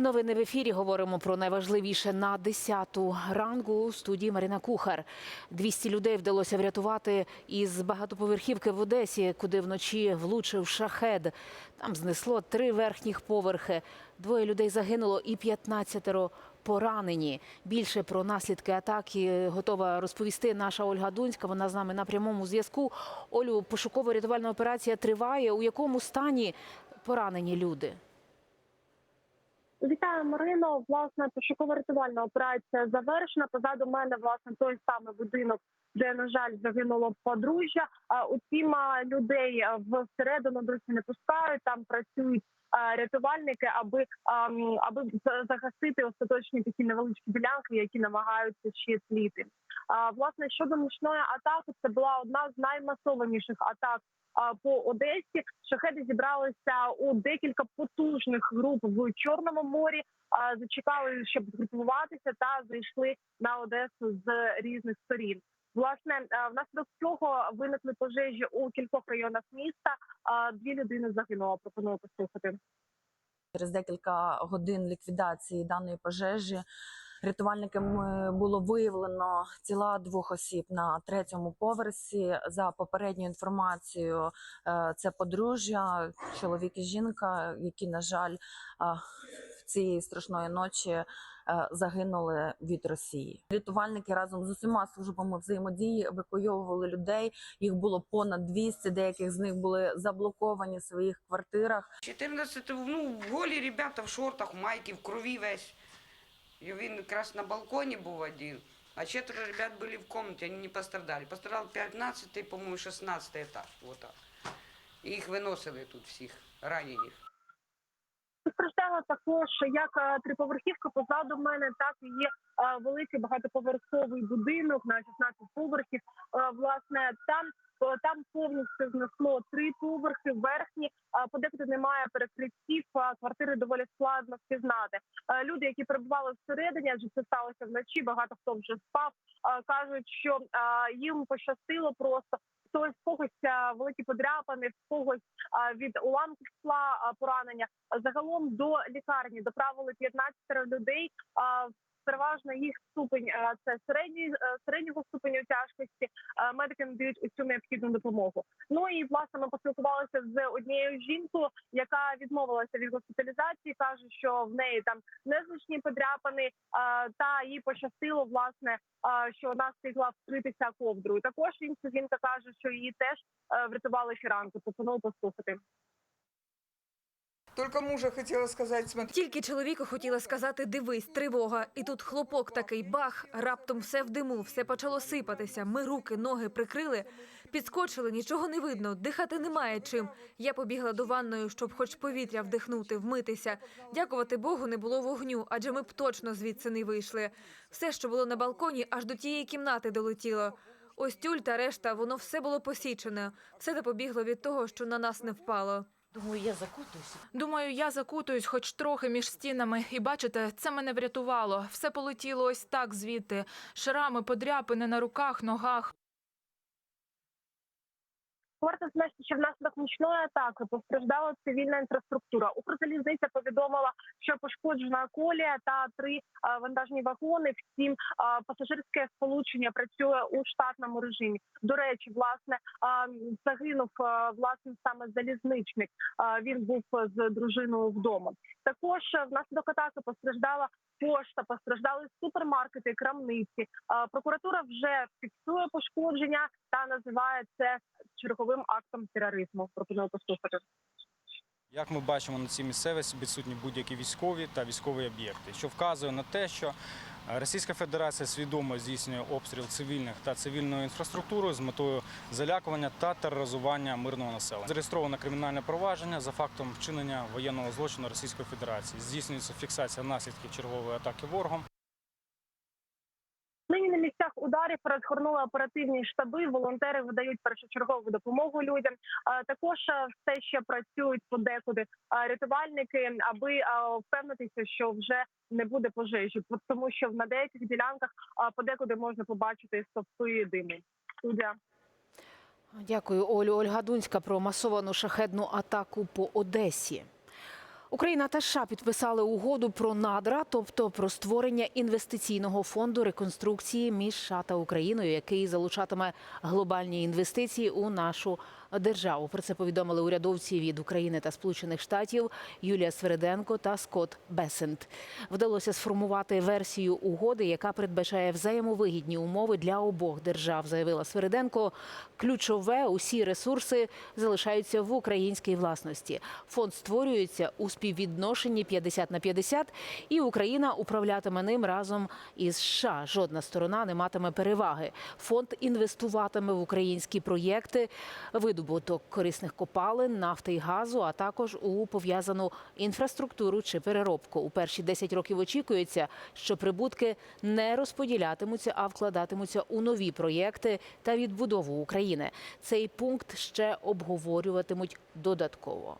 Новини в ефірі говоримо про найважливіше на 10-ту ранку у студії Марина Кухар. 200 людей вдалося врятувати із багатоповерхівки в Одесі, куди вночі влучив шахед. Там знесло три верхніх поверхи. Двоє людей загинуло і 15 поранені. Більше про наслідки атаки готова розповісти наша Ольга Дунська. Вона з нами на прямому зв'язку. Олю, пошуково-рятувальна операція триває. У якому стані поранені люди? Вітаю, Марино. Власне, пошуково-рятувальна операція завершена. Позаду мене власне той самий будинок, де на жаль загинуло подружжя. А утім, людей всередину досі не пускають. Там працюють рятувальники, аби аби загасити остаточні такі невеличкі ділянки, які намагаються ще тліти. А, власне щодо нічної атаки, це була одна з наймасованіших атак по Одесі. Шахеди зібралися у декілька потужних груп в Чорному морі. Зачекали, щоб згрупуватися та зайшли на Одесу з різних сторін. Власне, внаслідок цього виникли пожежі у кількох районах міста. Дві людини загинуло. Пропоную послухати. Через декілька годин ліквідації даної пожежі рятувальниками було виявлено тіла двох осіб на третьому поверсі. За попередньою інформацією, е, це подружжя, чоловік і жінка, які, на жаль, е, цієї страшної ночі е, загинули від Росії. Рятувальники разом з усіма службами взаємодії евакуйовували людей. Їх було понад 200, деяких з них були заблоковані в своїх квартирах. 14, ну, голі ребята в шортах, в майці, в крові весь. І він якраз на балконі був один. А четверо ребят были в комнате, они не пострадали. Пострадал 15 по-моему, 16 этаж. Вот так. І їх виносили тут всіх, ранених. Постраждала також як е, триповерхівка позаду мене, так і є е, великий багатоповерховий будинок на 16 поверхів. Е, Власне, там там повністю знесло три поверхи, верхні подекуди немає перекриттів. Квартири доволі складно впізнати. Люди, які перебували всередині, адже це сталося вночі. Багато хто вже спав. Кажуть, що їм пощастило просто. Хтось когось великі подряпини, в когось від уламків скла е, поранення. Загалом до лікарні доправили 15 людей. А переважно їх ступень це середній е, середнього ступеню тяжкості. Медики надають усю необхідну допомогу. Ну і власне ми поспілкувалися з однією жінкою, яка відмовилася від госпіталізації. каже, що в неї там незначні подряпини, е, та їй пощастило власне, що вона встигла вкритися ковдрою. Також інша жінка каже, що її теж е, врятували фіранки. Пропоную послухати. Только мужа хотела сказать, смотри, Тільки чоловіку хотіла сказати дивись, тривога. І тут хлопок такий бах, раптом все в диму, все почало сипатися. Ми руки, ноги прикрили, підскочили, нічого не видно, дихати немає чим. Я побігла до ванної, щоб хоч повітря вдихнути, вмитися. Дякувати Богу, не було вогню, адже ми б точно звідси не вийшли. Все, що було на балконі, аж до тієї кімнати долетіло. Ось тюль та решта, воно все було посічене. Все допобігло від того, що на нас не впало. Думаю, я закутуюсь. Думаю, я закутуюсь хоч трохи між стінами, і бачите, це мене врятувало. Все полетіло ось так звідти. Шрами, подряпини на руках, ногах. Варто значити, що внаслідок нічної атаки постраждала цивільна інфраструктура. Укрзалізниця повідомила, що пошкоджена колія та три вантажні вагони. Втім, пасажирське сполучення працює у штатному режимі. До речі, власне загинув власне саме залізничник. Він був з дружиною вдома. Також внаслідок атаки постраждала пошта, постраждали супермаркети, крамниці. Прокуратура вже фіксує пошкодження та називає це черговим актом тероризму. Пропоную послухати. Як ми бачимо на цій місцевості відсутні будь-які військові та військові об'єкти, що вказує на те, що Російська Федерація свідомо здійснює обстріл цивільних та цивільної інфраструктури з метою залякування та тероризування мирного населення. Зареєстровано кримінальне провадження за фактом вчинення воєнного злочину Російської Федерації. Здійснюється фіксація наслідків чергової атаки ворогом. Нині на місцях ударів розгорнули оперативні штаби. Волонтери видають першочергову допомогу людям. Також все ще працюють подекуди рятувальники, аби впевнитися, що вже не буде пожежі, тому що на деяких ділянках подекуди можна побачити стовпи диму. Студія. Дякую, Олю. Ольга Дунська про масовану шахедну атаку по Одесі. Україна та США підписали угоду про надра, тобто про створення інвестиційного фонду реконструкції між США та Україною, який залучатиме глобальні інвестиції у нашу державу. Про це повідомили урядовці від України та Сполучених Штатів Юлія Свериденко та Скотт Бесент. Вдалося сформувати версію угоди, яка передбачає взаємовигідні умови для обох держав, заявила Свериденко. Ключове усі ресурси залишаються в українській власності. Фонд створюється у співвідношенні 50 на 50, і Україна управлятиме ним разом із США. Жодна сторона не матиме переваги. Фонд інвестуватиме в українські проєкти, видобуток корисних копалин, нафти і газу, а також у пов'язану інфраструктуру чи переробку. У перші 10 років очікується, що прибутки не розподілятимуться, а вкладатимуться у нові проєкти та відбудову України. Цей пункт ще обговорюватимуть додатково.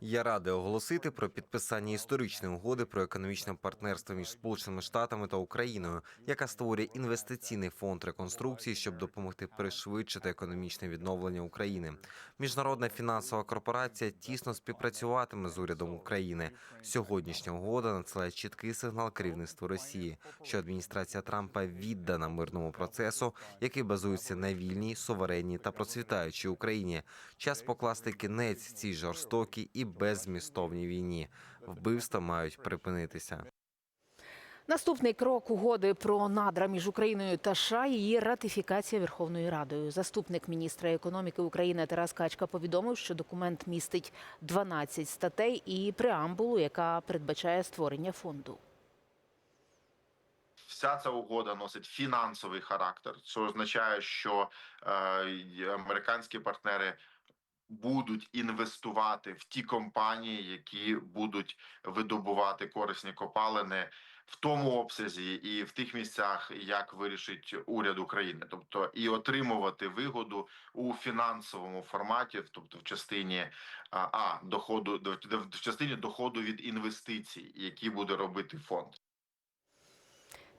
Я радий оголосити про підписання історичної угоди про економічне партнерство між Сполученими Штатами та Україною, яка створює інвестиційний фонд реконструкції, щоб допомогти пришвидшити економічне відновлення України. Міжнародна фінансова корпорація тісно співпрацюватиме з урядом України. Сьогоднішня угода надсилає чіткий сигнал керівництву Росії, що адміністрація Трампа віддана мирному процесу, який базується на вільній, суверенній та процвітаючій Україні. Час покласти кінець цій жорстокій і беззмістовній війні. Вбивства мають припинитися. Наступний крок угоди про надра між Україною та США – її ратифікація Верховною Радою. Заступник міністра економіки України Тарас Качка повідомив, що документ містить 12 статей і преамбулу, яка передбачає створення фонду. Вся ця угода носить фінансовий характер. Це означає, що е, американські партнери будуть інвестувати в ті компанії, які будуть видобувати корисні копалини в тому обсязі і в тих місцях, як вирішить уряд України, тобто і отримувати вигоду у фінансовому форматі, тобто в частині а, доходу в частині доходу від інвестицій, які буде робити фонд.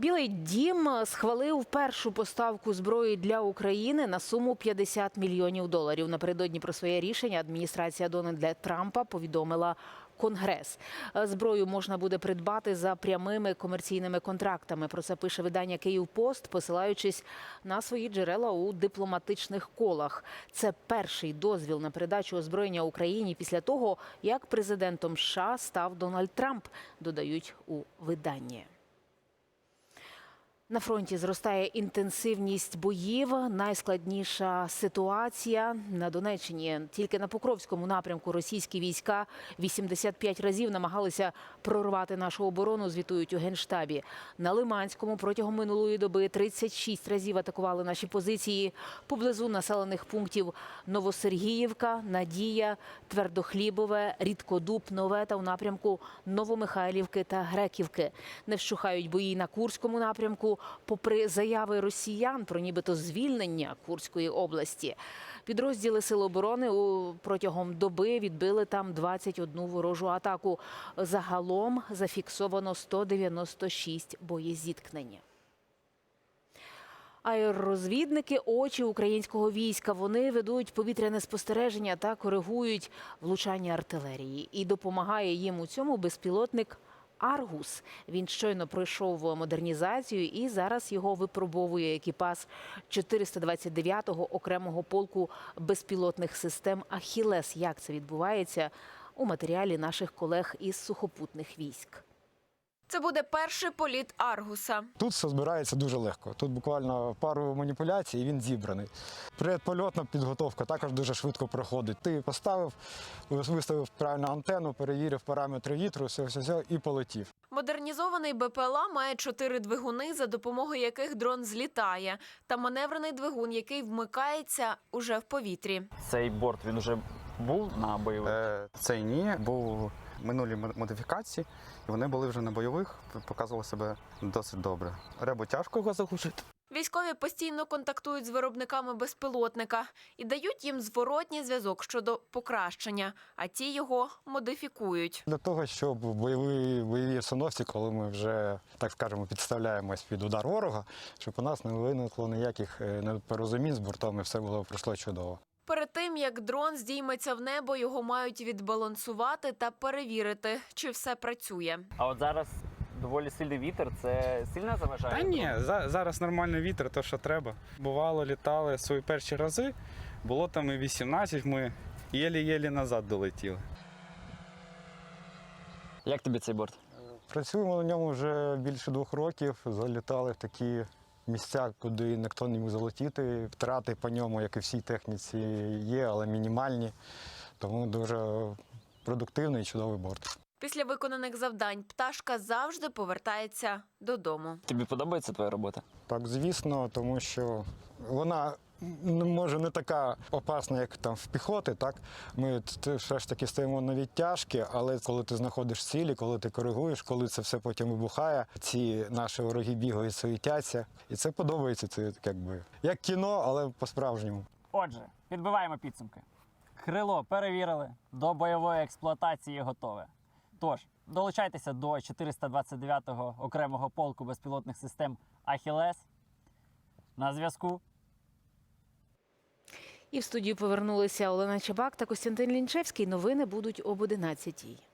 Білий дім схвалив першу поставку зброї для України на суму 50 мільйонів доларів. Напередодні про своє рішення адміністрація Дональда Трампа повідомила Конгрес. Зброю можна буде придбати за прямими комерційними контрактами. Про це пише видання Київпост, посилаючись на свої джерела у дипломатичних колах. Це перший дозвіл на передачу озброєння Україні після того, як президентом США став Дональд Трамп. Додають у виданні. На фронті зростає інтенсивність боїв. Найскладніша ситуація на Донеччині. Тільки на Покровському напрямку російські війська 85 разів намагалися прорвати нашу оборону. Звітують у генштабі. На Лиманському протягом минулої доби 36 разів атакували наші позиції поблизу населених пунктів Новосергіївка, Надія, Твердохлібове, Рідкодуб, Нове та у напрямку Новомихайлівки та Греківки. Не вщухають бої на Курському напрямку попри заяви росіян про нібито звільнення Курської області. Підрозділи Сил оборони протягом доби відбили там 21 ворожу атаку. Загалом зафіксовано 196 боєзіткнень. Аеророзвідники очі українського війська. Вони ведуть повітряне спостереження та коригують влучання артилерії. І допомагає їм у цьому безпілотник Аргус. Він щойно пройшов модернізацію і зараз його випробовує екіпаж 429-го окремого полку безпілотних систем Ахілес. Як це відбувається у матеріалі наших колег із сухопутних військ? Це буде перший політ Аргуса. Тут все збирається дуже легко. Тут буквально пару маніпуляцій, і він зібраний. Предпольотна підготовка також дуже швидко проходить. Ти поставив, виставив правильну антенну, перевірив параметри вітру, все, все, все і полетів. Модернізований БПЛА має чотири двигуни, за допомогою яких дрон злітає, та маневрений двигун, який вмикається уже в повітрі. Цей борт він вже був на бойових. Е, цей ні, був минулі мо- модифікації, і вони були вже на бойових, показували себе досить добре. Ребо тяжко його заглушити. Військові постійно контактують з виробниками безпілотника і дають їм зворотній зв'язок щодо покращення, а ті його модифікують. Для того, щоб бойові, бойові установці, коли ми вже, так скажемо, підставляємось під удар ворога, щоб у нас не виникло ніяких е, непорозумінь з бортом і все було пройшло чудово. Перед тим як дрон здійметься в небо, його мають відбалансувати та перевірити, чи все працює. А от зараз доволі сильний вітер. Це сильно заважає? Та ні, за- зараз нормальний вітер, то що треба. Бувало, літали свої перші рази, було там і 18, ми єлі-єлі назад долетіли. Як тобі цей борт? Працюємо на ньому вже більше двох років. Залітали в такі місця, куди ніхто не міг залетіти. Втрати по ньому, як і всій техніці, є, але мінімальні. Тому дуже продуктивний і чудовий борт. Після виконаних завдань пташка завжди повертається додому. Тобі подобається твоя робота? Так, звісно, тому що вона може не така опасна, як там в піхоти. Так ми все ж таки стоїмо на відтяжки, але коли ти знаходиш цілі, коли ти коригуєш, коли це все потім вибухає, ці наші вороги бігають, суетяться, і це подобається. Це якби як кіно, але по-справжньому. Отже, підбиваємо підсумки. Крило перевірили, до бойової експлуатації готове. Тож, долучайтеся до 429-го окремого полку безпілотних систем Ахілес. На зв'язку. І в студію повернулися Олена Чабак та Костянтин Лінчевський. Новини будуть об 11-й.